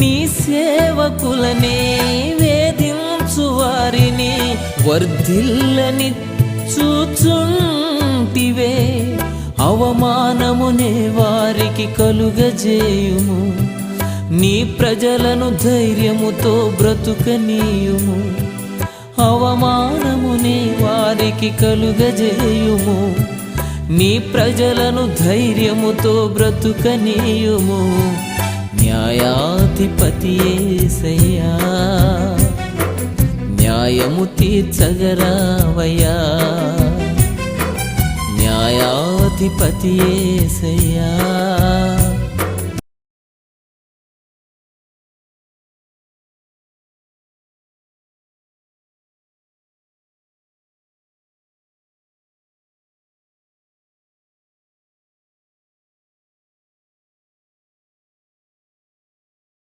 నీ సేవకులనే వేధించు వారిని వర్ధిల్లని చూచుంటివే. అవమానమునే వారికి కలుగజేయుము నీ ప్రజలను ధైర్యముతో బ్రతుకనీయుము. అవమానమునే వారికి కలుగజేయుము నీ ప్రజలను ధైర్యముతో బ్రతుకనీయుము. న్యాయాధిపతి యేసయ్యా న్యాయము తీర్చగరావయ్యా. న్యాయాధిపతి యేసయ్యా